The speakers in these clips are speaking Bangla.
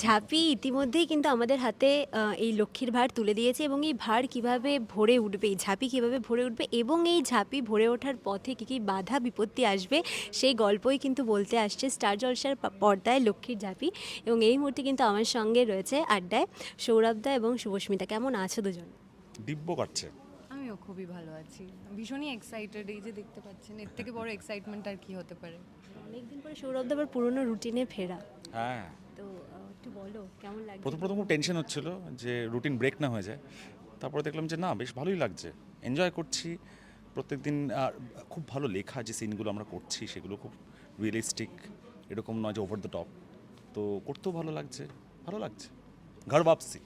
ঝাঁপি ইতিমধ্যেই কিন্তু আমাদের হাতে এই লক্ষ্মীর ভার তুলে দিয়েছে এবং এই ভার কীভাবে ভরে উঠবে এই ঝাঁপি কীভাবে ভরে উঠবে এবং এই ঝাঁপি ভরে ওঠার পথে কী কী বাধা বিপত্তি আসবে সেই গল্পই কিন্তু বলতে আসছে স্টার জলসার প- পর্দায় লক্ষ্মীর ঝাঁপি এবং এই মুহূর্তে কিন্তু আমার সঙ্গে রয়েছে আড্ডায় সৌরভদা এবং শুভস্মিতা। কেমন আছো দুজন? দিব্য কাটছে। আমিও খুবই ভালো আছি। ভীষণই এক্সাইটেড এই যে দেখতে পাচ্ছেন এর থেকে বড় এক্সাইটমেন্ট আর কি হতে পারে। অনেকদিন পরে সৌরভদা আবার পুরোনো রুটিনে ফেরা। হ্যাঁ। তো একটু বলো কেমন লাগছে? প্রথম প্রথম খুব টেনশন হচ্ছিল যে রুটিন ব্রেক না হয়ে যায়। তারপরে দেখলাম যে না বেশ ভালোই লাগছে। এনজয় করছি। প্রত্যেকদিন আর খুব ভালো লেখা যে সিনগুলো আমরা করছি সেগুলো খুব রিয়েলিস্টিক এরকম নয় যে ওভার দ্য টপ তো করতেও ভালো লাগছে। ভালো লাগছে। ঘর ভাবছি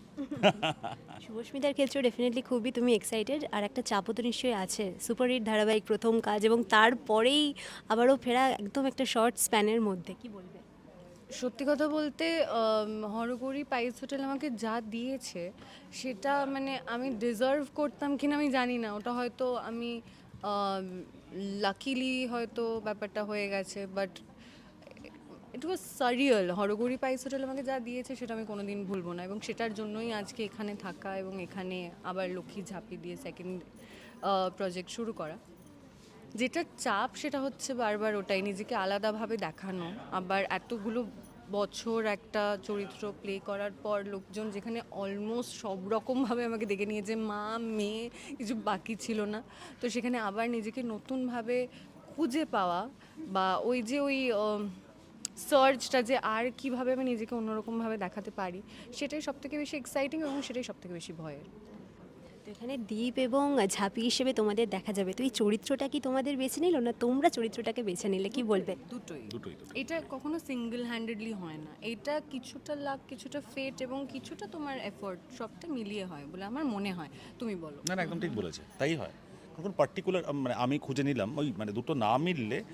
শুভস্মিতার ক্ষেত্রেও ডেফিনেটলি খুবই তুমি এক্সাইটেড আর একটা চাপও তো নিশ্চয়ই আছে। সুপারহিট ধারাবাহিক প্রথম কাজ এবং তারপরেই আবারও ফেরা একদম একটা শর্ট স্প্যানের মধ্যে। কি বলবে? সত্যি কথা বলতে হরগৌরী পাইস হোটেল আমাকে যা দিয়েছে, সেটা মানে আমি ডিজার্ভ করতাম কিনা আমি জানি না। ওটা হয়তো আমি লাকিলি হয়তো ব্যাপারটা হয়ে গেছে বাট ইট ওয়াজ সারিয়াল হরগৌরী পাইস হোটেল আমাকে যা দিয়েছে, সেটা আমি কোনোদিন ভুলবো না। এবং সেটার জন্যই আজকে এখানে থাকা এবং এখানে আবার লক্ষ্মী ঝাঁপি দিয়ে সেকেন্ড প্রজেক্ট শুরু করা। যেটা চাপ সেটা হচ্ছে বারবার ওটাই, নিজেকে আলাদাভাবে দেখানো। আবার এতগুলো বছর একটা চরিত্র প্লে করার পর লোকজন যেখানে অলমোস্ট সব রকমভাবে আমাকে দেখে নিয়েছে, মা, মেয়ে, কিছু বাকি ছিল না। তো সেখানে আবার নিজেকে নতুনভাবে খুঁজে পাওয়া বা ওই যে ওই সার্চটা যে আর কীভাবে আমি নিজেকে অন্যরকমভাবে দেখাতে পারি, সেটাই সবথেকে বেশি এক্সাইটিং এবং সেটাই সবথেকে বেশি ভয়ের। তো এখানে দ্বীপ এবং ঝাঁপি হিসেবে তোমাদের দেখা যাবে। তো এই চরিত্রটা কি তোমাদের বেছে নিল না তোমরা চরিত্রটাকে বেছে নিলে? কি বলবে? দুটোই। দুটোই দুটোই এটা কখনো সিঙ্গেল হ্যান্ডেডলি হয় না। এটা কিছুটা লাক কিছুটা ফেট এবং কিছুটা তোমার এফোর্ট সবটা মিলিয়ে হয় বলে আমার মনে হয়। তুমি বলো। না না একদম ঠিক বলেছে। তাই হয়। কোনো পার্টিকুলার মানে আমি খুঁজে নিলাম ওই মানে দুটো না মিললে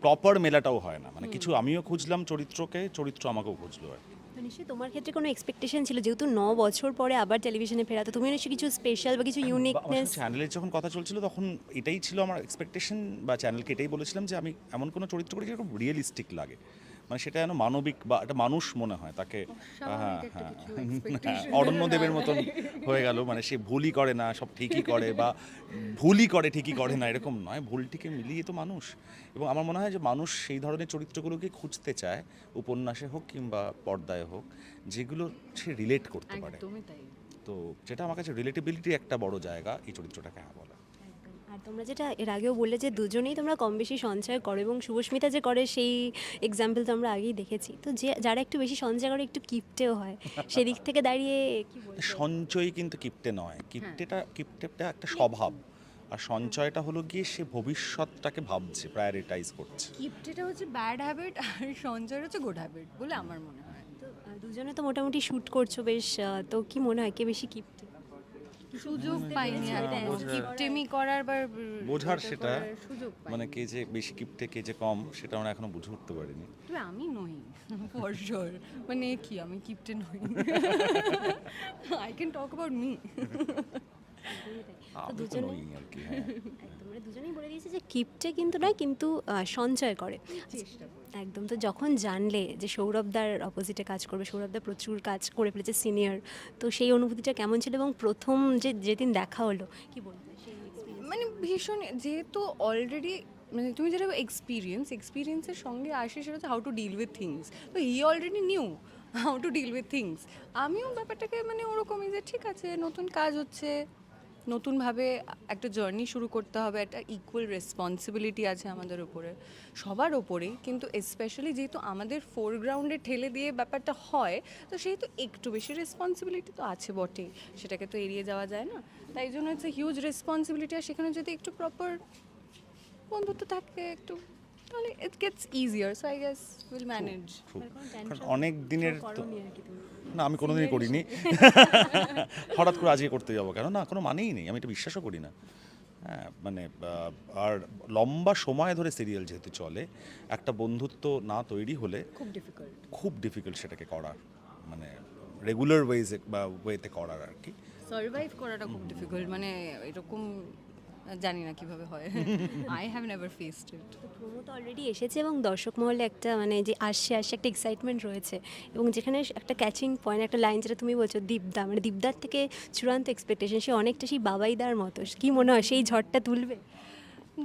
প্রপার মেলাটাও হয় না। মানে কিছু আমিও খুঁজলাম চরিত্রকে চরিত্র আমাকেও খুঁজলো আর কি। তো নিশ্চয়ই তোমার ক্ষেত্রে কোনো এক্সপেকটেশন ছিল? যেহেতু ন বছর পরে আবার টেলিভিশনে ফেরা তো তুমি নিশ্চয়ই কিছু স্পেশাল বা কিছু ইউনিকনেস চ্যানেলের যখন কথা চলছিল তখন এটাই ছিল আমার এক্সপেকটেশন বা চ্যানেলকে এটাই বলেছিলাম যে আমি এমন কোনো চরিত্র করি যেরকম রিয়েলিস্টিক লাগে। মানে সেটা যেন মানবিক বা একটা মানুষ মনে হয় তাকে হ্যাঁ হ্যাঁ। অরণ্য দেবের মতন হয়ে গেল মানে সে ভুলই করে না সব ঠিকই করে বা ভুলই করে ঠিকই করে না এরকম নয় ভুলটিকে মিলিয়ে তো মানুষ। এবং আমার মনে হয় যে মানুষ সেই ধরনের চরিত্রগুলোকে খুঁজতে চায় উপন্যাসে হোক কিংবা পর্দায় হোক যেগুলো সে রিলেট করতে পারে। তো যেটা আমার কাছে রিলেটেবিলিটি একটা বড় জায়গা এই চরিত্রটাকে হ্যাঁ আর তোমরা যেটা এর আগেও বললে যে দুজনেই তোমরা কম বেশি সঞ্চয় করো এবং শুভস্মিতা যে করে সেই এক্সাম্পল তো আমরা আগেই দেখেছি। তো যে যারা একটু বেশি সঞ্চয় করে একটু কিপটেও হয়। সেদিক থেকে দাঁড়িয়ে কি সঞ্চয় কিন্তু কিপ্টে নয়। কিপ্টেটা কিপ্টেটা একটা স্বভাব। আর সঞ্চয়টা হলো গিয়ে সে ভবিষ্যৎটাকে ভাবছে প্রায়োরিটাইজ করছে। গিফটেটা হচ্ছে ব্যাড হ্যাবিট আর সঞ্চয় হচ্ছে গুড হ্যাবিট বলে আমার মনে হয়। তো দুজনে তো মোটামুটি শ্যুট করছ বেশ তো কি মনে হয় কে বেশি কিপটে? সুযোগ পাইনি আর কিপটেমি করার বা বোঝার সেটা সুযোগ মানে কে যে বেশি কিপ্টে কে যে কম সেটা আমরা এখনও বুঝে উঠতে পারিনি। তবে আমি নই ফর শিওর মানে কি আমি কিপটে নই। I can talk about me তো আমি তো দুজনে নই আর কি হ্যাঁ। একদম মানে দুজনেই বলে দিয়েছে যে কিপটে কিন্তু নয় কিন্তু সঞ্চয় করে। একদম তো যখন জানলে যে সৌরভদার অপোজিটে কাজ করবে সৌরভদা প্রচুর কাজ করে ফেলেছে সিনিয়র তো সেই অনুভূতিটা কেমন ছিল এবং প্রথম যে যেদিন দেখা হলো কি বলবে মানে ভীষণ যেহেতু অলরেডি মানে তুমি যেটা এক্সপিরিয়েন্স এক্সপিরিয়েন্সের সঙ্গে আসে সেটা হচ্ছে how to deal with things তো he already knew how to deal with things আমিও ব্যাপারটাকে মানে ওরকমই যে ঠিক আছে নতুন কাজ হচ্ছে নতুনভাবে একটা জার্নি শুরু করতে হবে, একটা ইকুয়াল রেসপন্সিবিলিটি আছে আমাদের উপরে, সবার ওপরেই কিন্তু স্পেশালি যেহেতু আমাদের ফোরগ্রাউন্ডে ঠেলে দিয়ে ব্যাপারটা হয়, তো সেহেতু একটু বেশি রেসপন্সিবিলিটি তো আছে বটেই। সেটাকে তো এড়িয়ে যাওয়া যায় না। তাই জন্য হচ্ছে হিউজ রেসপন্সিবিলিটি আর সেখানে যদি একটু প্রপার বন্ধুত্ব থাকে, একটু তাহলে it gets easier so I guess will manage কারণ অনেক দিনের তো না আমি কোনোদিনই করিনি। হঠাৎ করে আজকে করতে যাব কেন? না কোনো মানেই নেই আমি এটা বিশ্বাসও করি না। হ্যাঁ মানে আর লম্বা সময় ধরে সিরিয়াল যেহেতু চলে একটা বন্ধুত্ব না তৈরি হলে খুব ডিফিকাল্ট খুব ডিফিকাল্ট সেটাকে করার মানে রেগুলার ওয়েজে বা ওয়েতে করার আর কি। সার্ভাইভ করাটা খুব ডিফিকাল্ট মানে এরকম জানি না কীভাবে হয়। I have never faced it promo তো অলরেডি এসেছে এবং দর্শক মহলে একটা মানে যে আসছে আসছে একটা এক্সাইটমেন্ট রয়েছে এবং যেখানে একটা ক্যাচিং পয়েন্ট একটা লাইন যেটা তুমি বলছো দীপদা মানে দীপদার থেকে চূড়ান্ত এক্সপেকটেশন সে অনেকটা সেই বাবাইদার মতো। কি মনে হয় সেই ঝড়টা তুলবে?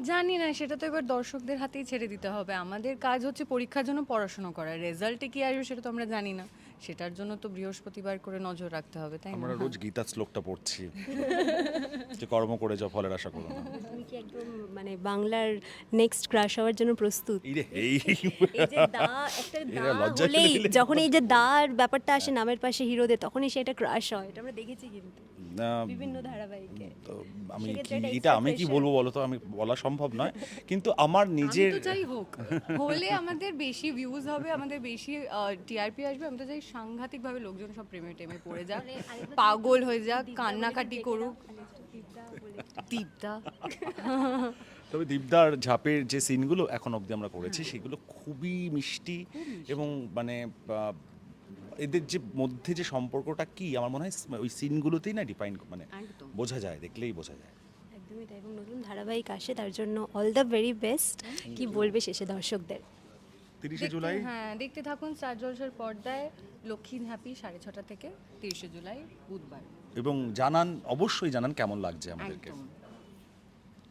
জানি না সেটা তো এবার দর্শকদের হাতেই ছেড়ে দিতে হবে। আমাদের কাজ হচ্ছে পরীক্ষার জন্য পড়াশোনা করা। রেজাল্টে কি আসবে সেটা তো আমরা জানি না। সেটার জন্য তো বৃহস্পতিবার করে নজর রাখতে হবে তাই আমরা রোজ গীতা শ্লোকটা পড়ছি। যে কর্ম করে যা ফলের আশা করো না। তুমি কি একদম মানে বাংলার নেক্সট ক্রাশ হওয়ার জন্য প্রস্তুত? এই এই যে দা একটা দা লজ্জা যখন এই যে দার ব্যাপারটা আসে নামের পাশে হিরোদের তখনই সেটা ক্রাশ হয় এটা আমরা দেখেছি কিন্তু। বিভিন্ন ধারাবাহিকে। তো আমি কি এটা আমি কি বলব বলো তো? আমি বলা সম্ভব নয়। কিন্তু আমার নিজের আমি তো যাই হোক হলে আমাদের বেশি ভিউজ হবে আমাদের বেশি টিআরপি আসবে আমি তো চাই সাংঘাতিকভাবে লোকজন সব প্রেমে টেমে পড়ে যাক। পাগল হয়ে যাক কান্নাকাটি করুক। দীপদা তবে দীপদার ঝাপের যে সিনগুলো এখন অবধি আমরা করেছি সেগুলো খুবই মিষ্টি এবং মানে এদের যে মধ্যে যে সম্পর্কটা কি আমার মনে হয় ওই সিনগুলোতেই না ডিফাইন মানে বোঝা যায় দেখলেই বোঝা যায়। একদমই তাই এবং নতুন ধারাবাহিক আসে তার জন্য অল দ্য ভেরি বেস্ট কি বলবে শেষে দর্শকদের? তিরিশে জুলাই? হ্যাঁ দেখতে থাকুন স্টার জলসার পর্দায় লক্ষ্মী হ্যাপি সাড়ে ছটা থেকে তিরিশে জুলাই বুধবার। এবং জানান অবশ্যই জানান কেমন লাগছে আমাদেরকে।